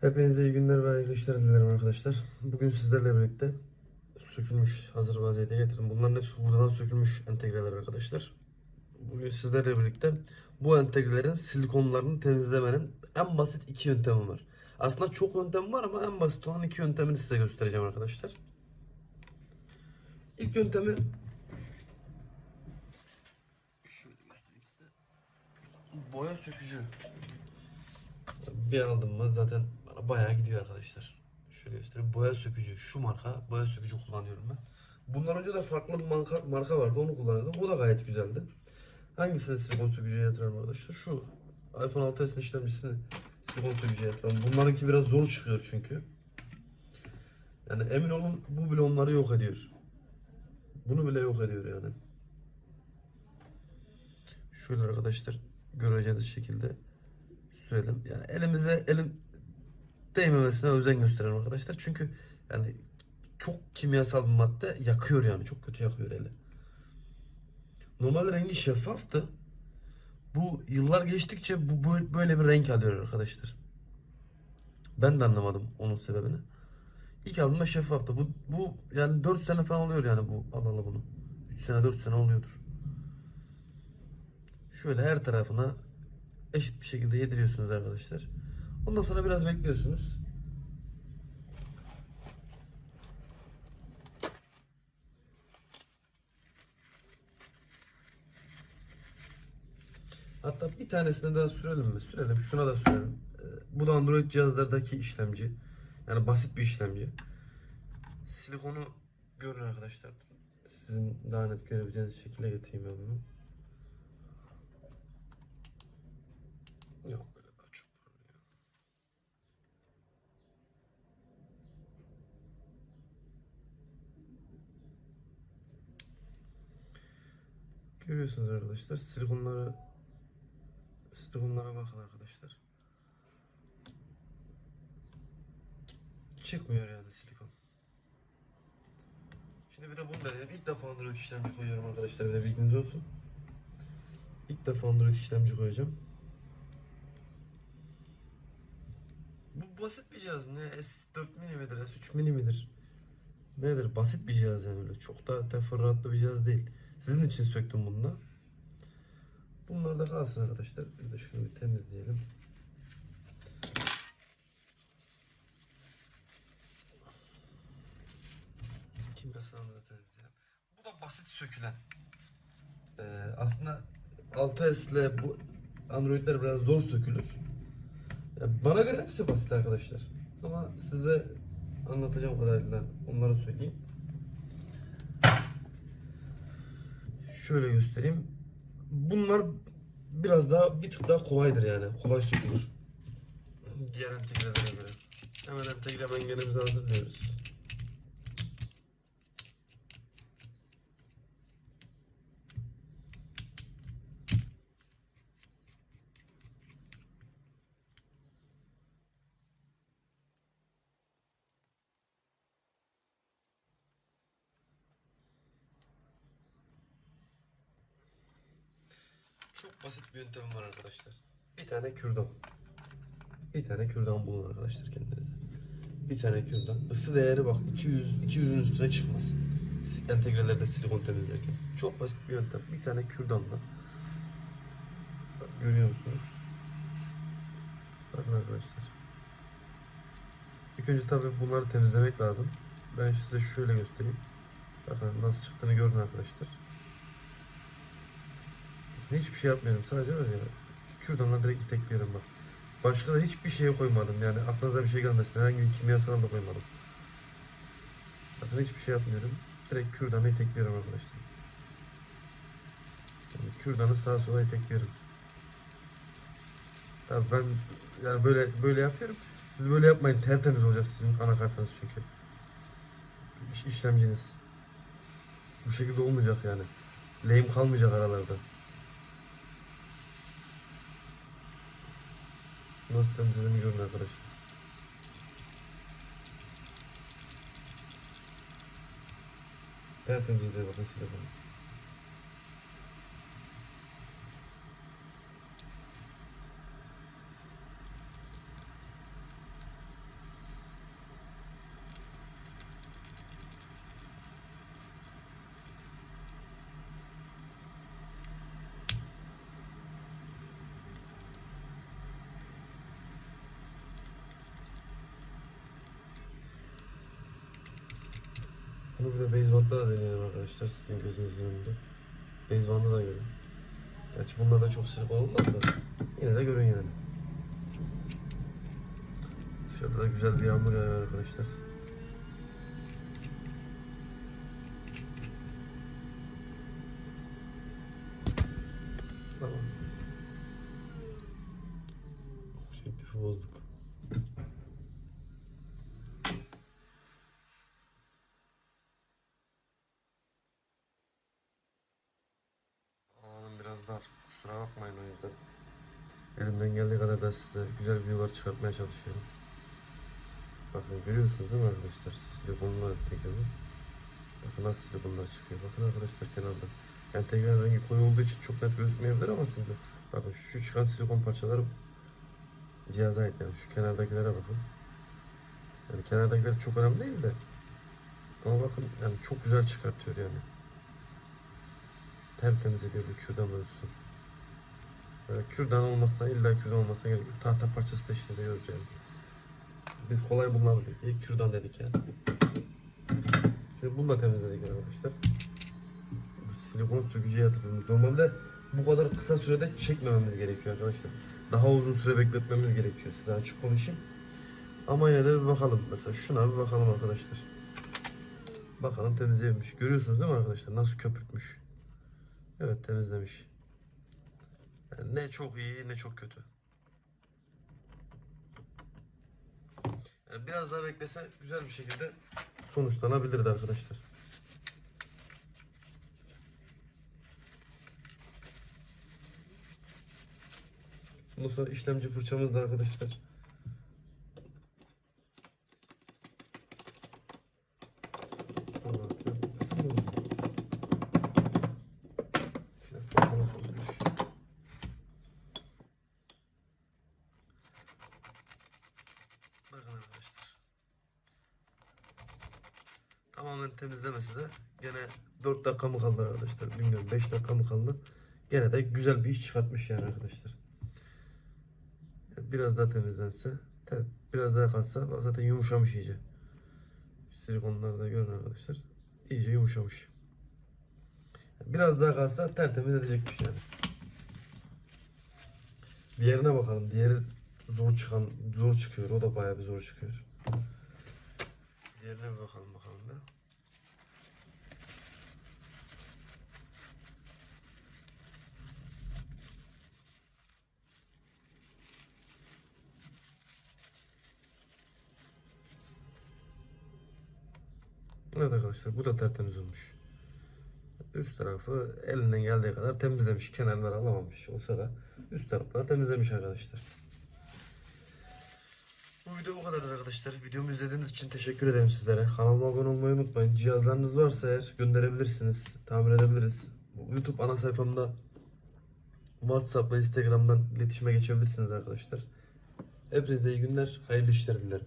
Hepinize iyi günler ve hayırlı işler dilerim arkadaşlar. Bugün sizlerle birlikte sökülmüş hazır vaziyete getirdim. Bunların hepsi hurdadan sökülmüş entegreler arkadaşlar. Bugün sizlerle birlikte bu entegrelerin silikonlarını temizlemenin en basit iki yöntemi var. Aslında çok yöntem var ama en basit olan iki yöntemini size göstereceğim arkadaşlar. İlk yöntemi şöyle göstereyim size. Boya sökücü. Bir aldım mı zaten bana bayağı gidiyor arkadaşlar. Şöyle göstereyim. Boya sökücü. Şu marka boya sökücü kullanıyorum ben. Bundan önce de farklı bir marka, marka vardı. Onu kullanıyordum. O da gayet güzeldi. Hangisini silikon sökücüye yatırırım arkadaşlar? Şu iPhone 6s'in işlemcisini silikon sökücüye yatırırım. Bunlarınki biraz zor çıkıyor çünkü. Yani emin olun bu bile onları yok ediyor. Bunu bile yok ediyor yani. Şöyle arkadaşlar göreceğiniz şekilde sürelim. Yani elimize elin değmemesine özen gösterelim arkadaşlar. Çünkü yani çok kimyasal bir madde yakıyor yani. Çok kötü yakıyor eli. Normalde rengi şeffaftı. Bu yıllar geçtikçe bu böyle bir renk alıyor arkadaşlar. Ben de anlamadım onun sebebini. İlk aldığımda şeffaftı. Bu, bu yani 4 sene falan oluyor yani bu alalı bunu. 3 sene 4 sene oluyordur. Şöyle her tarafına eşit bir şekilde yediriyorsunuz arkadaşlar. Ondan sonra biraz bekliyorsunuz. Hatta bir tanesine daha sürelim mi? Sürelim. Şuna da sürelim. Ee, Bu da Android cihazlardaki işlemci. Yani basit bir işlemci. Silikonu görün arkadaşlar. Sizin daha net görebileceğiniz şekilde getireyim ben bunu. Yok böyle daha çok parlıyor. Görüyorsunuz arkadaşlar silikonları silikonlara bakın arkadaşlar. Çıkmıyor yani silikon. Şimdi bir de bunu deneyelim. İlk defa Android işlemci koyuyorum arkadaşlar. Bir de bilginiz olsun. İlk defa Android işlemci koyacağım. Bu basit bir cihaz. Ne S4 mini midir, S3 mini midir? Nedir? Basit bir cihaz yani öyle. Çok da teferruatlı bir cihaz değil. Sizin için söktüm bunu da. Bunlar da kalsın arkadaşlar. Bir de şunu bir temizleyelim. Kimyasalımızı temizleyelim. Bu da basit sökülen. Ee, aslında 6S ile bu Android'ler biraz zor sökülür. Ya bana göre hepsi basit arkadaşlar. Ama size anlatacağım kadarıyla onları söyleyeyim. Şöyle göstereyim. Bunlar biraz daha bir tık daha kolaydır yani. Kolay sökülür. Diğer entegrelere göre. Hemen entegre mengenimizi hazırlıyoruz. Çok basit bir yöntem var arkadaşlar. Bir tane kürdan. Bir tane kürdan bulun arkadaşlar kendinize. Bir tane kürdan. Isı değeri bak 200 200'ün üstüne çıkmaz. Entegrelerde silikon temizlerken. Çok basit bir yöntem. Bir tane kürdanla. Görüyor musunuz? Bakın arkadaşlar. İlk önce tabii bunları temizlemek lazım. Ben size şöyle göstereyim. Bakın nasıl çıktığını görün arkadaşlar. Hiçbir şey yapmıyorum. Sadece öyle. Kürdanla direkt itekliyorum bak. Başka da hiçbir şeye koymadım yani. Aklınıza bir şey gelmesin. Herhangi bir kimyasal da koymadım. Bakın hiçbir şey yapmıyorum. Direkt kürdanı itekliyorum arkadaşlar. Yani kürdanı sağa sola itekliyorum. Tabii ben yani böyle böyle yapıyorum. Siz böyle yapmayın. Tertemiz olacak sizin anakartınız çünkü. İş, işlemciniz. Bu şekilde olmayacak yani. Lehim kalmayacak aralarda. Nasıl temizlediğimi görün arkadaşlar. Tertemiz oluyor bakın size bunu. Bunu bir de basement'ta da deneyelim arkadaşlar sizin gözünüzün önünde. Basement'da da görün. Gerçi bunlar da çok silikon olmaz da yine de görün yani. Dışarıda da güzel bir yağmur yağıyor arkadaşlar. Tamam. Objektifi bozduk. Elimden geldiği kadar da size güzel videolar çıkartmaya çalışıyorum. Bakın görüyorsunuz değil mi arkadaşlar? Silikonlar tekiyoruz. Bakın nasıl silikonlar çıkıyor. Bakın arkadaşlar kenarda. Yani tekrar rengi koyu olduğu için çok net gözükmeyebilir ama sizde. Bakın şu çıkan silikon parçaları cihaza ait yani. Şu kenardakilere bakın. Yani kenardakiler çok önemli değil de. Ama bakın yani çok güzel çıkartıyor yani. Tertemiz ediyor bu kürdan. Böyle kürdan olmasına illa kürdan olmasına gerek yok. Tahta parçası da işinize yani. Biz kolay bulunabilir diye kürdan dedik yani. Şimdi bunu da temizledik arkadaşlar. Bu silikon sökücüye yatırdım. Normalde bu kadar kısa sürede çekmememiz gerekiyor arkadaşlar. Daha uzun süre bekletmemiz gerekiyor. Size açık konuşayım. Ama yine de bir bakalım. Mesela şuna bir bakalım arkadaşlar. Bakalım temizleyebilmiş. Görüyorsunuz değil mi arkadaşlar? Nasıl köpürtmüş. Evet temizlemiş. Ne çok iyi ne çok kötü. Yani biraz daha beklese güzel bir şekilde sonuçlanabilirdi arkadaşlar. Bundan sonra işlemci fırçamız da arkadaşlar. Tamam, tamam. Silah bakmadan sokmuş. Bakın arkadaşlar. Tamamen temizlemesi de gene 4 dakika mı kaldı arkadaşlar bilmiyorum 5 dakika mı kaldı. Gene de güzel bir iş çıkartmış yani arkadaşlar. Biraz daha temizlense, biraz daha kalsa zaten yumuşamış iyice. Silikonları da görün arkadaşlar. İyice yumuşamış. Biraz daha kalsa tertemiz edecekmiş yani. Diğerine bakalım. Diğeri zor çıkan, zor çıkıyor. O da bayağı bir zor çıkıyor. Diğerine bakalım bakalım da. Evet arkadaşlar bu da tertemiz olmuş. Üst tarafı elinden geldiği kadar temizlemiş. Kenarları alamamış olsa da üst tarafları temizlemiş arkadaşlar. Bu video bu kadar arkadaşlar. Videomu izlediğiniz için teşekkür ederim sizlere. Kanalıma abone olmayı unutmayın. Cihazlarınız varsa eğer gönderebilirsiniz. Tamir edebiliriz. YouTube ana sayfamda WhatsApp ve Instagram'dan iletişime geçebilirsiniz arkadaşlar. Hepinize iyi günler, hayırlı işler dilerim.